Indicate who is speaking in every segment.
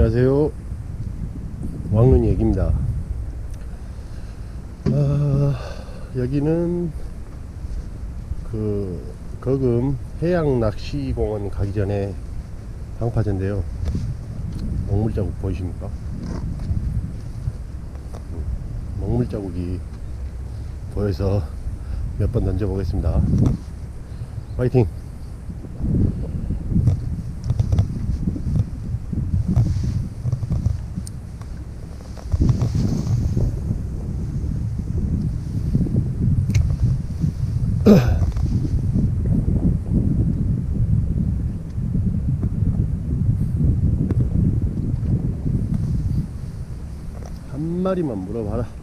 Speaker 1: 안녕하세요. 왕눈 얘기입니다. 아, 여기는 그 거금 해양 낚시공원 가기 전에 방파제인데요. 먹물 자국 보이십니까? 먹물 자국이 보여서 몇 번 던져 보겠습니다. 화이팅! 한 마리만 물어봐라.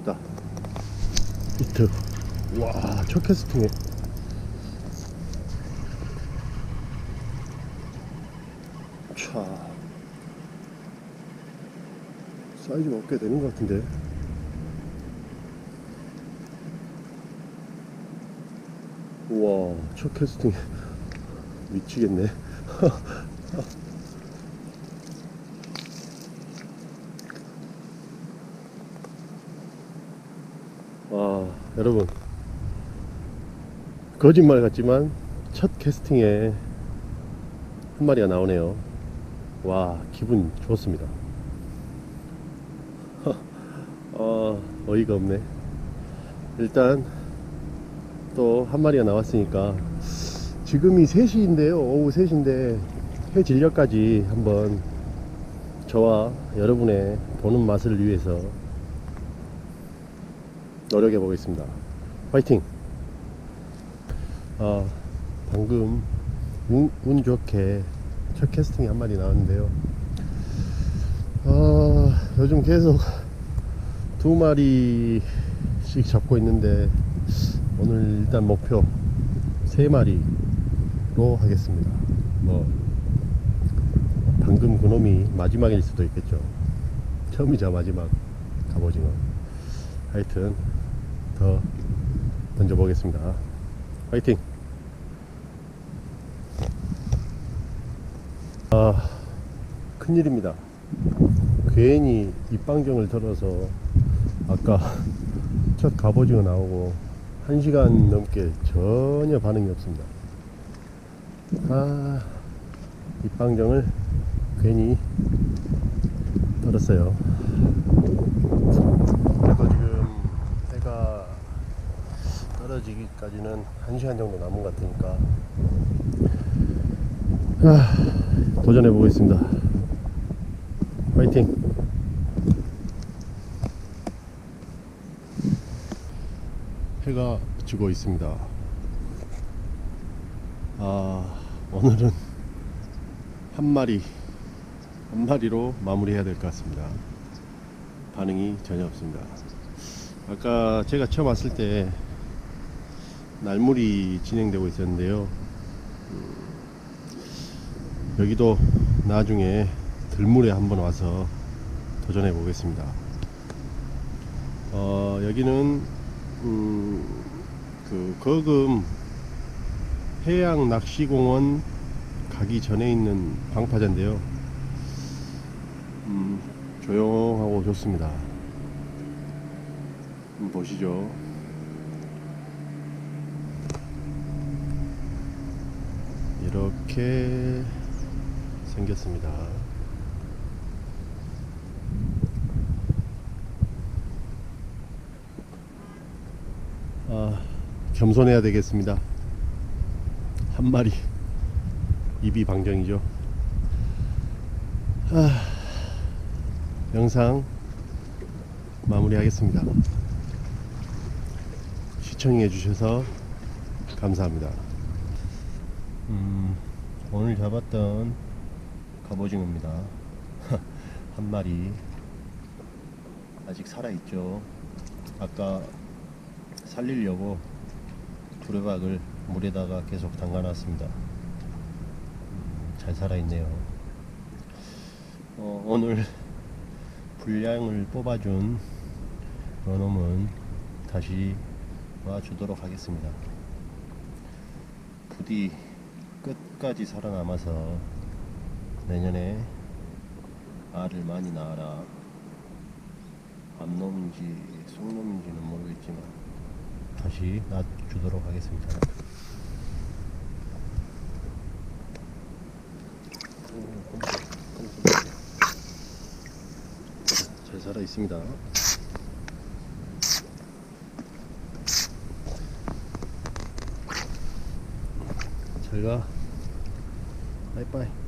Speaker 1: 있다. 이트. 와, 첫 캐스팅에. 차. 사이즈가 꽤 되는 것 같은데. 우와, 첫 캐스팅. 미치겠네. 와, 여러분. 거짓말 같지만 첫 캐스팅에 한 마리가 나오네요. 와, 기분 좋습니다. 어, 어이가 없네. 일단 또 한 마리가 나왔으니까 지금이 3시인데요. 오후 3시인데 해 진력까지 한번 저와 여러분의 보는 맛을 위해서 노력해 보겠습니다. 화이팅! 아, 방금 운, 운 좋게 첫 캐스팅이 한 마리 나왔는데요. 아, 요즘 계속 두 마리씩 잡고 있는데 오늘 일단 목표 세 마리로 하겠습니다. 뭐 방금 그놈이 마지막일 수도 있겠죠. 처음이자 마지막 갑오징어. 하여튼 더 던져보겠습니다. 화이팅! 아, 큰일입니다. 괜히 입방정을 들어서 아까 첫 갑오징어 나오고 1시간 넘게 전혀 반응이 없습니다. 아, 입방정을 괜히 들었어요. 그래도 지금 해가 떨어지기까지는 1시간 정도 남은 것 같으니까 아, 도전해 보겠습니다. 화이팅! 해가 지고 있습니다. 아, 오늘은 한 마리, 한 마리로 마무리해야 될 것 같습니다. 반응이 전혀 없습니다. 아까 제가 처음 왔을 때 날물이 진행되고 있었는데요. 음, 여기도 나중에 들물에 한번 와서 도전해 보겠습니다. 어, 여기는 음, 그 거금 해양 낚시공원 가기 전에 있는 방파제인데요. 음, 조용하고 좋습니다. 보시죠. 이렇게 생겼습니다. 아, 겸손해야 되겠습니다. 한 마리 입이 방정이죠. 아, 영상 마무리하겠습니다. 시청해 주셔서 감사합니다. 음, 오늘 잡았던 갑오징어입니다. 한 마리 아직 살아 있죠. 아까 살리려고 두레박을 물에다가 계속 담가놨습니다. 음, 잘 살아 있네요. 어, 오늘 분량을 뽑아준 요놈은 다시 놔주도록 하겠습니다. 부디 끝까지 살아남아서 내년에 알을 많이 낳아라. 암놈인지 쑥놈인지는 모르겠지만 다시 놔주도록 하겠습니다. 잘 살아 있습니다. 잘 가. 바이바이.